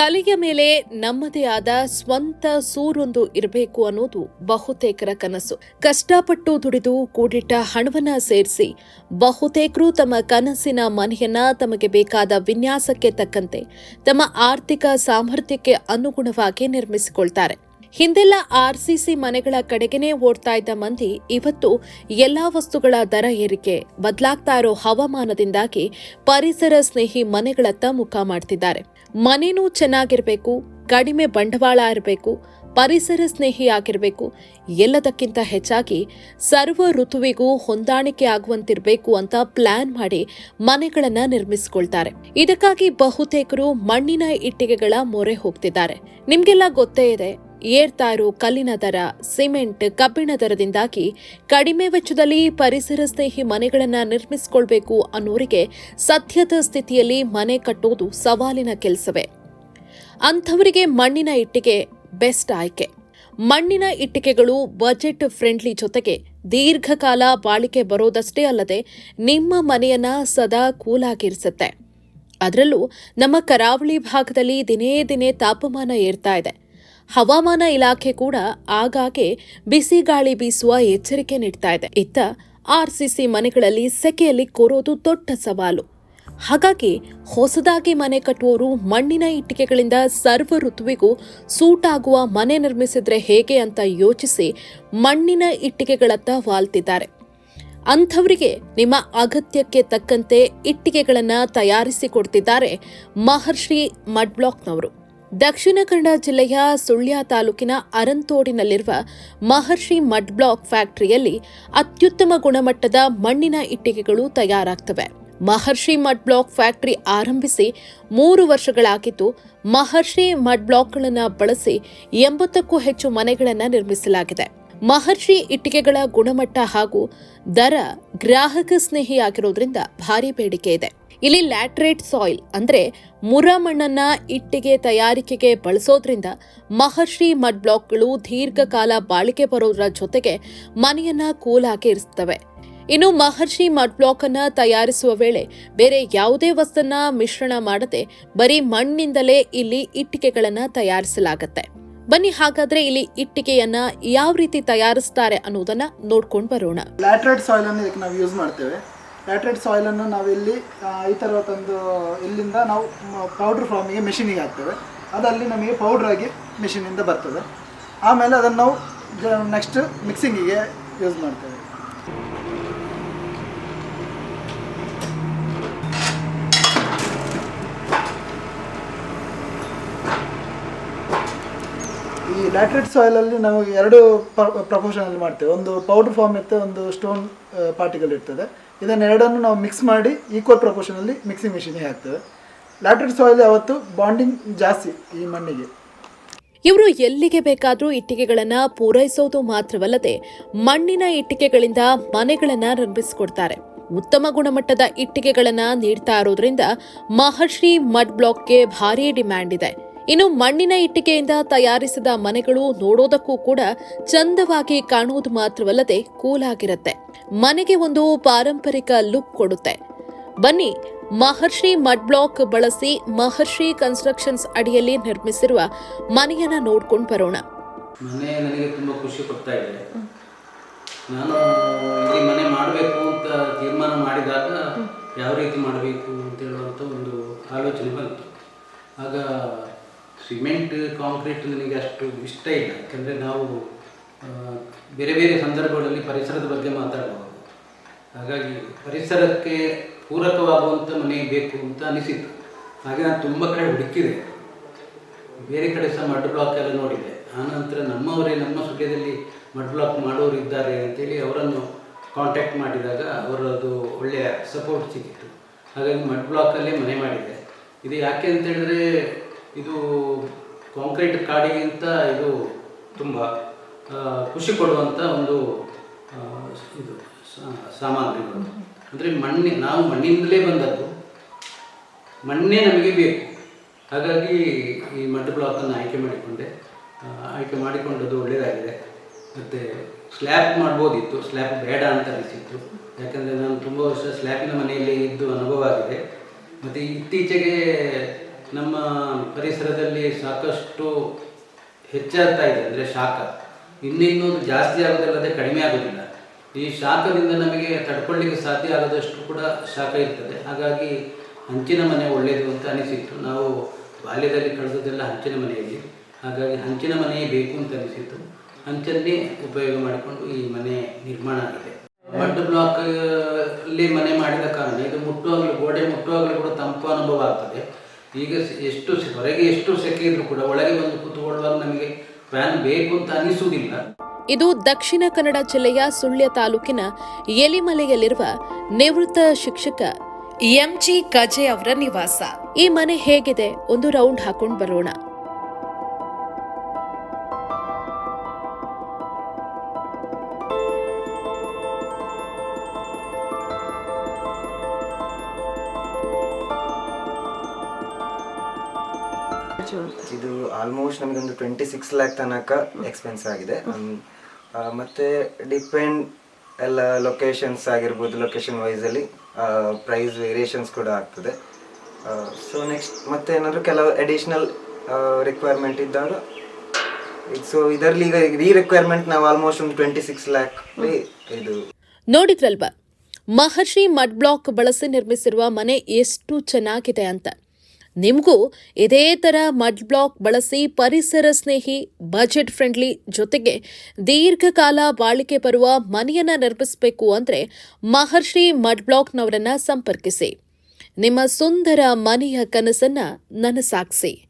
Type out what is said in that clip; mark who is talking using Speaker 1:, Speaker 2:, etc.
Speaker 1: ತಲೆಯ ಮೇಲೆ ನಮ್ಮದೇ ಆದ ಸ್ವಂತ ಸೂರೊಂದು ಇರಬೇಕು ಅನ್ನೋದು ಬಹುತೇಕರ ಕನಸು. ಕಷ್ಟಪಟ್ಟು ದುಡಿದು ಕೂಡಿಟ್ಟ ಹಣವನ್ನ ಸೇರಿಸಿ ಬಹುತೇಕರು ತಮ್ಮ ಕನಸಿನ ಮನೆಯನ್ನ ತಮಗೆ ಬೇಕಾದ ವಿನ್ಯಾಸಕ್ಕೆ ತಕ್ಕಂತೆ ತಮ್ಮ ಆರ್ಥಿಕ ಸಾಮರ್ಥ್ಯಕ್ಕೆ ಅನುಗುಣವಾಗಿ ನಿರ್ಮಿಸಿಕೊಳ್ತಾರೆ. ಹಿಂದೆಲ್ಲ ಆರ್ಸಿಸಿ ಮನೆಗಳ ಕಡೆಗೇನೆ ಓಡ್ತಾ ಇದ್ದ ಮಂದಿ ಇವತ್ತು ಎಲ್ಲಾ ವಸ್ತುಗಳ ದರ ಏರಿಕೆ, ಬದಲಾಗ್ತಾ ಇರೋ ಹವಾಮಾನದಿಂದಾಗಿ ಪರಿಸರ ಸ್ನೇಹಿ ಮನೆಗಳತ್ತ ಮುಖ ಮಾಡ್ತಿದ್ದಾರೆ. ಮನೇನೂ ಚೆನ್ನಾಗಿರಬೇಕು, ಕಡಿಮೆ ಬಂಡವಾಳ ಇರಬೇಕು, ಪರಿಸರ ಸ್ನೇಹಿ ಆಗಿರಬೇಕು, ಎಲ್ಲದಕ್ಕಿಂತ ಹೆಚ್ಚಾಗಿ ಸರ್ವ ಋತುವಿಗೂ ಹೊಂದಾಣಿಕೆ ಆಗುವಂತಿರಬೇಕು ಅಂತ ಪ್ಲಾನ್ ಮಾಡಿ ಮನೆಗಳನ್ನ ನಿರ್ಮಿಸಿಕೊಳ್ತಾರೆ. ಇದಕ್ಕಾಗಿ ಬಹುತೇಕರು ಮಣ್ಣಿನ ಇಟ್ಟಿಗೆಗಳ ಮೊರೆ ಹೋಗ್ತಿದ್ದಾರೆ. ನಿಮ್ಗೆಲ್ಲ ಗೊತ್ತೇ ಇದೆ ಏರ್ತಾ ಇರೋ ಕಲ್ಲಿನ ದರ, ಸಿಮೆಂಟ್, ಕಬ್ಬಿಣ ದರದಿಂದಾಗಿ ಕಡಿಮೆ ವೆಚ್ಚದಲ್ಲಿ ಪರಿಸರ ಸ್ನೇಹಿ ಮನೆಗಳನ್ನು ನಿರ್ಮಿಸಿಕೊಳ್ಬೇಕು ಅನ್ನೋರಿಗೆ ಸದ್ಯದ ಸ್ಥಿತಿಯಲ್ಲಿ ಮನೆ ಕಟ್ಟೋದು ಸವಾಲಿನ ಕೆಲಸವೇ. ಅಂಥವರಿಗೆ ಮಣ್ಣಿನ ಇಟ್ಟಿಗೆ ಬೆಸ್ಟ್ ಆಯ್ಕೆ. ಮಣ್ಣಿನ ಇಟ್ಟಿಗೆಗಳು ಬಜೆಟ್ ಫ್ರೆಂಡ್ಲಿ ಜೊತೆಗೆ ದೀರ್ಘಕಾಲ ಬಾಳಿಕೆ ಬರೋದಷ್ಟೇ ಅಲ್ಲದೆ ನಿಮ್ಮ ಮನೆಯನ್ನ ಸದಾ ಕೂಲಾಗಿರಿಸುತ್ತೆ. ಅದರಲ್ಲೂ ನಮ್ಮ ಕರಾವಳಿ ಭಾಗದಲ್ಲಿ ದಿನೇ ದಿನೇ ತಾಪಮಾನ ಏರ್ತಾ ಇದೆ. ಹವಾಮಾನ ಇಲಾಖೆ ಕೂಡ ಆಗಾಗ್ಗೆ ಬಿಸಿ ಗಾಳಿ ಬೀಸುವ ಎಚ್ಚರಿಕೆ ನೀಡ್ತಾ ಇದೆ. ಇತ್ತ ಆರ್ಸಿಸಿ ಮನೆಗಳಲ್ಲಿ ಸೆಕೆಯಲ್ಲಿ ಕೋರೋದು ದೊಡ್ಡ ಸವಾಲು. ಹಾಗಾಗಿ ಹೊಸದಾಗಿ ಮನೆ ಕಟ್ಟುವವರು ಮಣ್ಣಿನ ಇಟ್ಟಿಗೆಗಳಿಂದ ಸರ್ವ ಋತುವಿಗೂ ಸೂಟಾಗುವ ಮನೆ ನಿರ್ಮಿಸಿದ್ರೆ ಹೇಗೆ ಅಂತ ಯೋಚಿಸಿ ಮಣ್ಣಿನ ಇಟ್ಟಿಗೆಗಳತ್ತ ವಾಲ್ತಿದ್ದಾರೆ. ಅಂಥವರಿಗೆ ನಿಮ್ಮ ಅಗತ್ಯಕ್ಕೆ ತಕ್ಕಂತೆ ಇಟ್ಟಿಗೆಗಳನ್ನು ತಯಾರಿಸಿಕೊಡ್ತಿದ್ದಾರೆ ಮಹರ್ಷಿ ಮಡ್ ಬ್ಲಾಕ್ನವರು ದಕ್ಷಿಣ ಕನ್ನಡ ಜಿಲ್ಲೆಯ ಸುಳ್ಯ ತಾಲೂಕಿನ ಅರಂತೋಡಿನಲ್ಲಿರುವ ಮಹರ್ಷಿ ಮಡ್ ಬ್ಲಾಕ್ ಫ್ಯಾಕ್ಟರಿಯಲ್ಲಿ ಅತ್ಯುತ್ತಮ ಗುಣಮಟ್ಟದ ಮಣ್ಣಿನ ಇಟ್ಟಿಗೆಗಳು ತಯಾರಾಗ್ತವೆ. ಮಹರ್ಷಿ ಮಡ್ ಬ್ಲಾಕ್ ಫ್ಯಾಕ್ಟರಿ ಆರಂಭಿಸಿ ಮೂರು ವರ್ಷಗಳಾಗಿದ್ದು, ಮಹರ್ಷಿ ಮಡ್ ಬ್ಲಾಕ್ಗಳನ್ನು ಬಳಸಿ ಎಂಬತ್ತಕ್ಕೂ ಹೆಚ್ಚು ಮನೆಗಳನ್ನು ನಿರ್ಮಿಸಲಾಗಿದೆ. ಮಹರ್ಷಿ ಇಟ್ಟಿಗೆಗಳ ಗುಣಮಟ್ಟ ಹಾಗೂ ದರ ಗ್ರಾಹಕ ಸ್ನೇಹಿಯಾಗಿರೋದ್ರಿಂದ ಭಾರಿ ಬೇಡಿಕೆ ಇದೆ. ಇಲ್ಲಿ ಲ್ಯಾಟ್ರೇಟ್ ಸಾಯಿಲ್ ಅಂದರೆ ಮುರ ಮಣ್ಣನ್ನ ಇಟ್ಟಿಗೆ ತಯಾರಿಕೆಗೆ ಬಳಸೋದ್ರಿಂದ ಮಹರ್ಷಿ ಮಡ್ ಬ್ಲಾಕ್ಗಳು ದೀರ್ಘಕಾಲ ಬಾಳಿಕೆ ಬರೋದ್ರ ಜೊತೆಗೆ ಮನೆಯನ್ನ ಕೂಲಾಗಿ ಇರಿಸ್ತವೆ. ಇನ್ನು ಮಹರ್ಷಿ ಮಡ್ ಬ್ಲಾಕ್ ಅನ್ನ ತಯಾರಿಸುವ ವೇಳೆ ಬೇರೆ ಯಾವುದೇ ವಸ್ತುನ ಮಿಶ್ರಣ ಮಾಡದೆ ಬರೀ ಮಣ್ಣಿಂದಲೇ ಇಲ್ಲಿ ಇಟ್ಟಿಗೆಗಳನ್ನ ತಯಾರಿಸಲಾಗತ್ತೆ. ಬನ್ನಿ ಹಾಗಾದ್ರೆ ಇಲ್ಲಿ ಇಟ್ಟಿಗೆಯನ್ನ ಯಾವ ರೀತಿ ತಯಾರಿಸ್ತಾರೆ ಅನ್ನೋದನ್ನ ನೋಡ್ಕೊಂಡು ಬರೋಣ.
Speaker 2: ಲ್ಯಾಟ್ರೇಟ್ ಸಾಯಿಲನ್ನು ಇದಕ್ಕೆ ನಾವು ಯೂಸ್ ಮಾಡ್ತೇವೆ. ಲ್ಯಾಟ್ರೇಟ್ ಸಾಯಿಲನ್ನು ನಾವಿಲ್ಲಿ ಈ ಥರ ಒಂದು ಇಲ್ಲಿಂದ ನಾವು ಪೌಡ್ರ್ ಫಾರ್ಮಿಗೆ ಮೆಷಿನಿಗೆ ಹಾಕ್ತೇವೆ. ಅದಲ್ಲಿ ನಮಗೆ ಪೌಡ್ರ್ ಆಗಿ ಮೆಷಿನಿಂದ ಬರ್ತದೆ. ಆಮೇಲೆ ಅದನ್ನು ನಾವು ನೆಕ್ಸ್ಟ್ ಮಿಕ್ಸಿಂಗಿಗೆ ಯೂಸ್ ಮಾಡ್ತೇವೆ. ಈ ಲ್ಯಾಟ್ರೇಟ್ ಸಾಯಿಲಲ್ಲಿ ನಾವು ಎರಡು ಪ್ರಪೋರ್ಷನಲ್ಲಿ ಮಾಡ್ತೇವೆ. ಒಂದು ಪೌಡರ್ ಫಾರ್ಮ್ ಇರ್ತದೆ ಒಂದು ಸ್ಟೋನ್ ಪಾರ್ಟಿಕಲ್ ಇರ್ತದೆ. ಇದನ್ನೆರಡನ್ನು ನಾವು ಮಿಕ್ಸ್ ಮಾಡಿ ಈಕ್ವಲ್ ಪ್ರಪೋರ್ಷನಲ್ಲಿ ಮಿಕ್ಸಿಂಗ್ ಮಿಷಿನಿಗೆ ಹಾಕ್ತೇವೆ. ಲ್ಯಾಟ್ರಿಕ್ ಸಾಯಿಲ್ ಯಾವತ್ತು ಬಾಂಡಿಂಗ್ ಜಾಸ್ತಿ ಈ ಮಣ್ಣಿಗೆ.
Speaker 1: ಇವರು ಎಲ್ಲಿಗೆ ಬೇಕಾದರೂ ಇಟ್ಟಿಗೆಗಳನ್ನು ಪೂರೈಸೋದು ಮಾತ್ರವಲ್ಲದೆ ಮಣ್ಣಿನ ಇಟ್ಟಿಗೆಗಳಿಂದ ಮನೆಗಳನ್ನು ನಿರ್ಮಿಸಿಕೊಡ್ತಾರೆ. ಉತ್ತಮ ಗುಣಮಟ್ಟದ ಇಟ್ಟಿಗೆಗಳನ್ನು ನೀಡ್ತಾ ಇರೋದ್ರಿಂದ ಮಹರ್ಷಿ ಮಡ್ ಬ್ಲಾಕ್ಗೆ ಭಾರಿ ಡಿಮ್ಯಾಂಡ್ ಇದೆ. ಇನ್ನು ಮಣ್ಣಿನ ಇಟ್ಟಿಗೆಯಿಂದ ತಯಾರಿಸಿದ ಮನೆಗಳು ನೋಡೋದಕ್ಕೂ ಕೂಡ ಚಂದವಾಗಿ ಕಾಣುವುದು ಮಾತ್ರವಲ್ಲದೆ ಕೂಲಾಗಿರುತ್ತೆ. ಮನೆಗೆ ಒಂದು ಪಾರಂಪರಿಕ ಲುಕ್ ಕೊಡುತ್ತೆ. ಬನ್ನಿ ಮಹರ್ಷಿ ಮಡ್ ಬ್ಲಾಕ್ ಬಳಸಿ ಮಹರ್ಷಿ ಕನ್ಸ್ಟ್ರಕ್ಷನ್ಸ್ ಅಡಿಯಲ್ಲಿ ನಿರ್ಮಿಸಿರುವ ಮನೆಯನ್ನ ನೋಡ್ಕೊಂಡು ಬರೋಣ.
Speaker 3: ಮನೆ ನನಗೆ ತುಂಬಾ ಖುಷಿ ಕೊಡ್ತಾ ಇದೆ. ನಾನು ಇಲ್ಲಿ ಮನೆ ಮಾಡಬೇಕು ಅಂತ ತೀರ್ಮಾನ ಮಾಡಿದಾಗ ಯಾವ ರೀತಿ ಮಾಡಬೇಕು ಅಂತ ಹೇಳುವಂಥ ಒಂದು ಆಲೋಚನೆ ಬಂತು. ಆಗ ಸಿಮೆಂಟ್, ಕಾಂಕ್ರೀಟ್ ನನಗೆ ಅಷ್ಟು ಇಷ್ಟ ಇಲ್ಲ. ಯಾಕಂದರೆ ನಾವು ಬೇರೆ ಬೇರೆ ಸಂದರ್ಭಗಳಲ್ಲಿ ಪರಿಸರದ ಬಗ್ಗೆ ಮಾತಾಡಬಹುದು ಹಾಗಾಗಿ ಪರಿಸರಕ್ಕೆ ಪೂರಕವಾಗುವಂಥ ಮನೆ ಬೇಕು ಅಂತ ಅನಿಸಿತು ಹಾಗೆ ನಾನು ತುಂಬ ಕಡೆ ಹುಡುಕಿದೆ. ಬೇರೆ ಕಡೆ ಸಹ ಮಡ್ ಬ್ಲಾಕ್ ಎಲ್ಲ ನೋಡಿದೆ. ಆನಂತರ ನಮ್ಮವರೇ ನಮ್ಮ ಸುಳ್ಯದಲ್ಲಿ ಮಡ್ ಬ್ಲಾಕ್ ಮಾಡೋರು ಇದ್ದಾರೆ ಅಂತೇಳಿ ಅವರನ್ನು ಕಾಂಟ್ಯಾಕ್ಟ್ ಮಾಡಿದಾಗ ಅವರದು ಒಳ್ಳೆಯ ಸಪೋರ್ಟ್ ಸಿಕ್ಕಿತ್ತು. ಹಾಗಾಗಿ ಮಡ್ ಬ್ಲಾಕಲ್ಲೇ ಮನೆ ಮಾಡಿದೆ. ಇದು ಯಾಕೆ ಅಂತೇಳಿದ್ರೆ ಇದು ಕಾಂಕ್ರೀಟ್ ಕಾಡಿಗಿಂತ ಇದು ತುಂಬ ಖುಷಿ ಕೊಡುವಂಥ ಒಂದು ಇದು ಸಾಮಗ್ರಿಗಳು ಅಂದರೆ ಮಣ್ಣಿ, ನಾವು ಮಣ್ಣಿಂದಲೇ ಬಂದದ್ದು. ಮಣ್ಣೇ ನಮಗೆ ಬೇಕು. ಹಾಗಾಗಿ ಈ ಮಡ್ ಬ್ಲಾಕನ್ನು ಆಯ್ಕೆ ಮಾಡಿಕೊಂಡೆ. ಆಯ್ಕೆ ಮಾಡಿಕೊಂಡದ್ದು ಒಳ್ಳೆಯದಾಗಿದೆ ಮತ್ತು ಸ್ಲ್ಯಾಪ್ ಮಾಡ್ಬೋದಿತ್ತು. ಸ್ಲ್ಯಾಪ್ ಬೇಡ ಅಂತ ಅನಿಸಿತ್ತು. ಯಾಕಂದರೆ ನಾನು ತುಂಬ ವರ್ಷ ಸ್ಲ್ಯಾಪಿನ ಮನೆಯಲ್ಲಿ ಇದ್ದು ಅನುಭವ ಆಗಿದೆ. ಮತ್ತು ಇತ್ತೀಚೆಗೆ ನಮ್ಮ ಪರಿಸರದಲ್ಲಿ ಸಾಕಷ್ಟು ಹೆಚ್ಚಾಗ್ತಾ ಇದೆ, ಅಂದರೆ ಶಾಖ. ಇನ್ನಿನ್ನೂ ಜಾಸ್ತಿ ಆಗೋದಲ್ಲದೆ ಕಡಿಮೆ ಆಗೋದಿಲ್ಲ. ಈ ಶಾಖದಿಂದ ನಮಗೆ ತಡ್ಕೊಳ್ಳಿಕ್ಕೆ ಸಾಧ್ಯ ಆಗದಷ್ಟು ಕೂಡ ಶಾಖ ಇರ್ತದೆ. ಹಾಗಾಗಿ ಹಂಚಿನ ಮನೆ ಒಳ್ಳೆಯದು ಅಂತ ಅನಿಸಿತ್ತು. ನಾವು ಬಾಲ್ಯದಲ್ಲಿ ಕಳೆದದ್ದೆಲ್ಲ ಹಂಚಿನ ಮನೆಯಲ್ಲಿ. ಹಾಗಾಗಿ ಹಂಚಿನ ಮನೆಯೇ ಬೇಕು ಅಂತ ಅನಿಸಿತ್ತು. ಹಂಚನ್ನೇ ಉಪಯೋಗ ಮಾಡಿಕೊಂಡು ಈ ಮನೆ ನಿರ್ಮಾಣ ಆಗಿದೆ. ಮಡ್ ಬ್ಲಾಕ್, ಅಲ್ಲಿ ಮನೆ ಮಾಡಿದ ಕಾರಣ, ಇದು ಮುಟ್ಟುವಾಗಲೂ ಗೋಡೆ ಮುಟ್ಟುವಾಗಲೂ ಕೂಡ ತಂಪು ಅನುಭವ ಆಗ್ತದೆ. ಈಗ ಎಷ್ಟು ಹೊರಗೆ ಎಷ್ಟು ಸೆಕೆ ಇದ್ರೂ ಕೂಡ ಒಳಗೆ ಬಂದು ಕೂತ್ಕೊಳ್ಳುವಾಗ ನಮಗೆ ಫ್ಯಾನ್ ಬೇಕು ಅಂತ ಅನಿಸುವುದಿಲ್ಲ.
Speaker 1: ಇದು ದಕ್ಷಿಣ ಕನ್ನಡ ಜಿಲ್ಲೆಯ ಸುಳ್ಯ ತಾಲೂಕಿನ ಎಲಿಮಲೆಯಲ್ಲಿರುವ ನಿವೃತ್ತ ಶಿಕ್ಷಕ ಎಂಜಿ ಕಜೆ ಅವರ ನಿವಾಸ. ಈ ಮನೆ ಹೇಗಿದೆ? ಒಂದು ರೌಂಡ್ ಹಾಕೊಂಡು ಬರೋಣ.
Speaker 4: ಇದು ಆಲ್ಮೋಸ್ಟ್ ನಮಗೊಂದು ಟ್ವೆಂಟಿ ಸಿಕ್ಸ್ ಲ್ಯಾಕ್ ತನಕ ಎಕ್ಸ್ಪೆನ್ಸ್ ಆಗಿದೆ. ಮತ್ತೆ ಡಿಪೆಂಡ್ ಎಲ್ಲ ಲೊಕೇಶನ್ಸ್ ಆಗಿರ್ಬೋದು ಲೊಕೇಶನ್ ವೈಸಲ್ಲಿ ಪ್ರೈಸ್ ವೇರಿಯೇಷನ್ಸ್ ಕೂಡ ಆಗ್ತದೆ. ಸೊ ನೆಕ್ಸ್ಟ್ ಮತ್ತೆ ಏನಾದರೂ ಕೆಲವು ಅಡಿಷ್ನಲ್ ರಿಕ್ವೈರ್ಮೆಂಟ್ ಇದ್ದಾಗ ಸೊ ಇದರಲ್ಲಿ ಈಗ ಈ ರಿಕ್ವೈರ್ಮೆಂಟ್ ನಾವು ಆಲ್ಮೋಸ್ಟ್ ಒಂದು ಟ್ವೆಂಟಿ ಸಿಕ್ಸ್ ಲ್ಯಾಕ್ ಇದು
Speaker 1: ನೋಡಿದ್ರಲ್ವಾ? ಮಹರ್ಷಿ ಮಡ್ ಬ್ಲಾಕ್ ಬಳಸಿ ನಿರ್ಮಿಸಿರುವ ಮನೆ ಎಷ್ಟು ಚೆನ್ನಾಗಿದೆ ಅಂತ. ನಿಮಗೂ ಇದೇ ಥರ ಮಡ್ ಬ್ಲಾಕ್ ಬಳಸಿ ಪರಿಸರ ಸ್ನೇಹಿ ಬಜೆಟ್ ಫ್ರೆಂಡ್ಲಿ ಜೊತೆಗೆ ದೀರ್ಘಕಾಲ ಬಾಳಿಕೆ ಬರುವ ಮನೆಯನ್ನು ನಿರ್ಮಿಸಬೇಕು ಅಂದರೆ ಮಹರ್ಷಿ ಮಡ್ ಬ್ಲಾಕ್ನವರನ್ನು ಸಂಪರ್ಕಿಸಿ. ನಿಮ್ಮ ಸುಂದರ ಮನೆಯ ಕನಸನ್ನು ನನಸಾಗಿಸಿ.